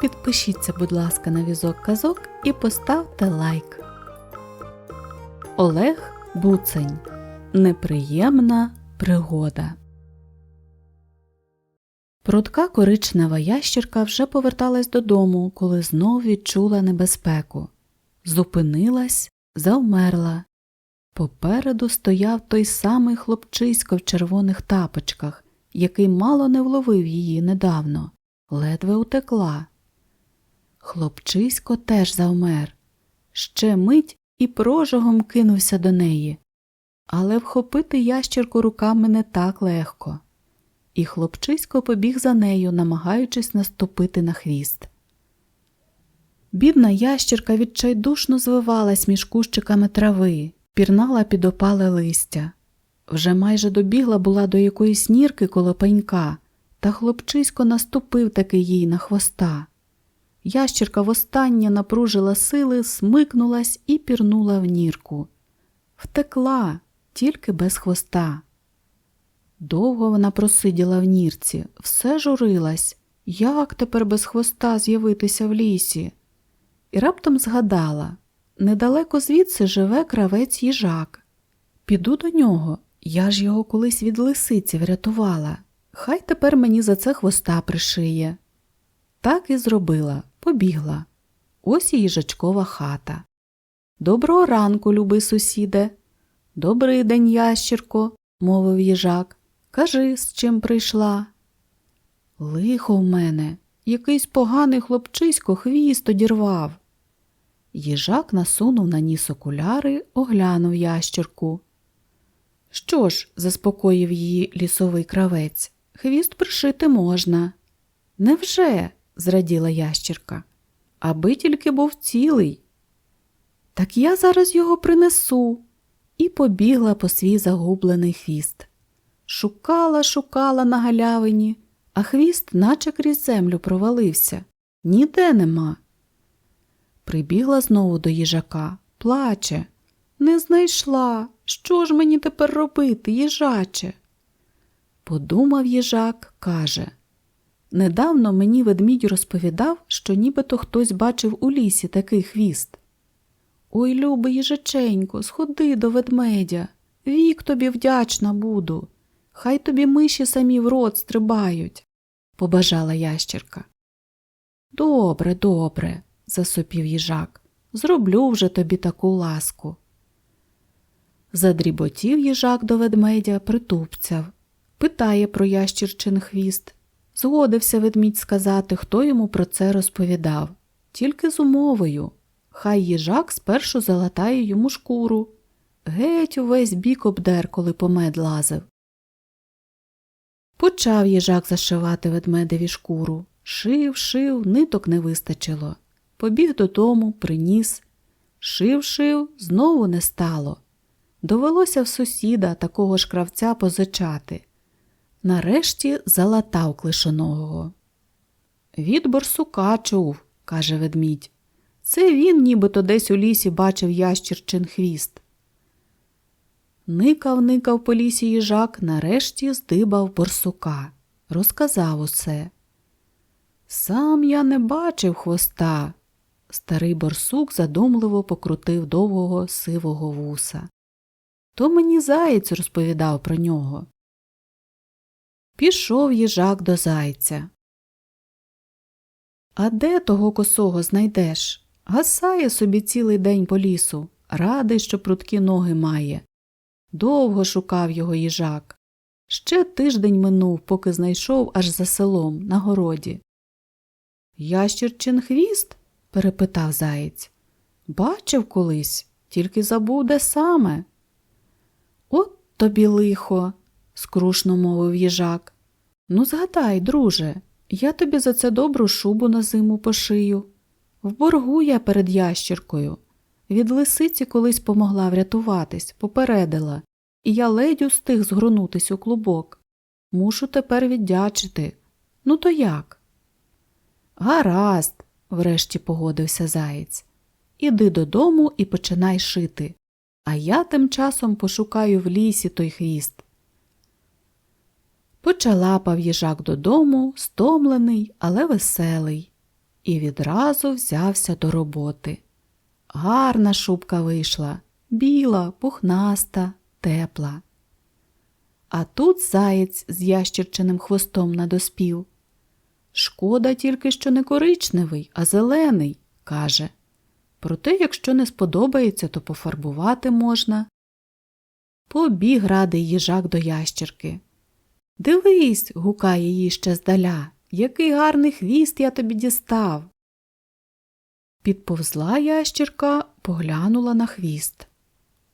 підпишіться, будь ласка, на візок казок і поставте лайк. Олег Буцень. Неприємна пригода. Прудка коричнева ящірка вже поверталась додому, коли знов відчула небезпеку. Зупинилась, завмерла. Попереду стояв той самий хлопчисько в червоних тапочках, який мало не вловив її недавно, ледве утекла. Хлопчисько теж завмер. Ще мить і прожогом кинувся до неї. Але вхопити ящірку руками не так легко. І хлопчисько побіг за нею, намагаючись наступити на хвіст. Бідна ящірка відчайдушно звивалась між кущиками трави, пірнала під опале листя. Вже майже добігла була до якоїсь нірки коло пенька, та хлопчисько наступив таки їй на хвоста. Ящірка востаннє напружила сили, смикнулась і пірнула в нірку. Втекла, тільки без хвоста. Довго вона просиділа в нірці, все журилась, як тепер без хвоста з'явитися в лісі. І раптом згадала недалеко звідси живе кравець їжак. Піду до нього, я ж його колись від лисиці врятувала. Хай тепер мені за це хвоста пришиє. Так і зробила, побігла. Ось і їжачкова хата. Доброго ранку, любий сусіде. Добрий день, ящірко, мовив їжак. Кажи, з чим прийшла. Лихо в мене, якийсь поганий хлопчисько хвіст одірвав. Їжак насунув на ніс окуляри, оглянув ящірку. Що ж, заспокоїв її лісовий кравець, хвіст пришити можна. Невже? Зраділа ящірка. Аби тільки був цілий. Так я зараз його принесу. І побігла по свій загублений хвіст. Шукала, шукала на галявині, а хвіст наче крізь землю провалився. Ніде нема. Прибігла знову до їжака, плаче. Не знайшла. Що ж мені тепер робити, їжаче? Подумав їжак, каже. Недавно мені ведмідь розповідав, що нібито хтось бачив у лісі такий хвіст. Ой, любий їжаченько, сходи до ведмедя. Вік тобі вдячна буду. Хай тобі миші самі в рот стрибають, побажала ящірка. Добре, добре, засопів їжак. Зроблю вже тобі таку ласку. Задріботів їжак до ведмедя, притупцяв, питає про ящірчин хвіст. Згодився ведмідь сказати, хто йому про це розповідав, тільки з умовою. Хай їжак спершу залатає йому шкуру. Геть увесь бік обдер, коли помед лазив. Почав їжак зашивати ведмедеві шкуру. Шив, шив, ниток не вистачило. Побіг додому, приніс. Шив, шив, знову не стало. Довелося в сусіда такого ж кравця позичати. Нарешті залатав клишоногого. Від борсука чув, каже ведмідь. Це він нібито десь у лісі бачив ящірчин хвіст. Никав, никав по лісі їжак, нарешті здибав борсука. Розказав усе. Сам я не бачив хвоста. Старий борсук задумливо покрутив довгого сивого вуса. То мені заєць розповідав про нього. Пішов їжак до зайця. А де того косого знайдеш? Гасає собі цілий день по лісу, радий, що прудкі ноги має. Довго шукав його їжак. Ще тиждень минув, поки знайшов аж за селом, на городі. Ящірчин хвіст? перепитав заєць. Бачив колись, тільки забув, де саме. От тобі лихо, скрушно мовив їжак. Ну, згадай, друже, я тобі за це добру шубу на зиму пошию. В боргу я перед ящіркою. Від лисиці колись помогла врятуватись, попередила, і я ледь устиг згорнутись у клубок. Мушу тепер віддячити. Ну, то як? Гаразд, врешті погодився заєць. Іди додому і починай шити. А я тим часом пошукаю в лісі той хвіст. Почалапав їжак додому, стомлений, але веселий. і відразу взявся до роботи. Гарна шубка вийшла, біла, пухнаста, тепла. А тут заєць з ящерчиним хвостом надоспів. Шкода тільки, що не коричневий, а зелений, каже. Проте, якщо не сподобається, то пофарбувати можна. Побіг радий їжак до ящерки. Дивись, гукає їй ще здаля, який гарний хвіст я тобі дістав. Підповзла ящірка, поглянула на хвіст.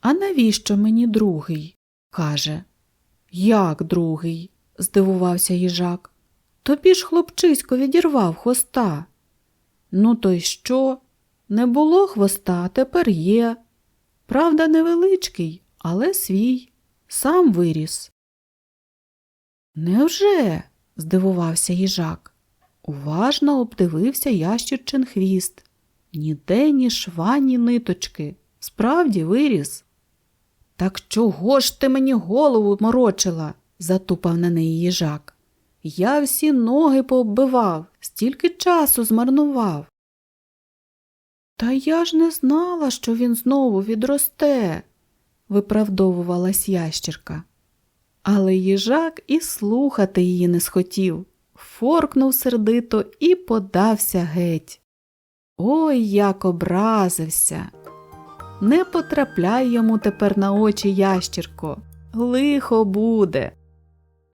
А навіщо мені другий? каже. Як другий? здивувався їжак. Тобі ж хлопчисько відірвав хвоста. Ну, то й що? Не було хвоста, тепер є. Правда, невеличкий, але свій, сам виріс. Невже? здивувався їжак. Уважно обдивився ящірчин хвіст. Ніде ні шва, ні ниточки. Справді виріс. Так чого ж ти мені голову морочила? затупав на неї їжак. Я всі ноги пооббивав, стільки часу змарнував. Та я ж не знала, що він знову відросте, виправдовувалась ящірка. Але їжак і слухати її не схотів, форкнув сердито і подався геть. Ой, як образився. Не потрапляй йому тепер на очі ящірко, лихо буде.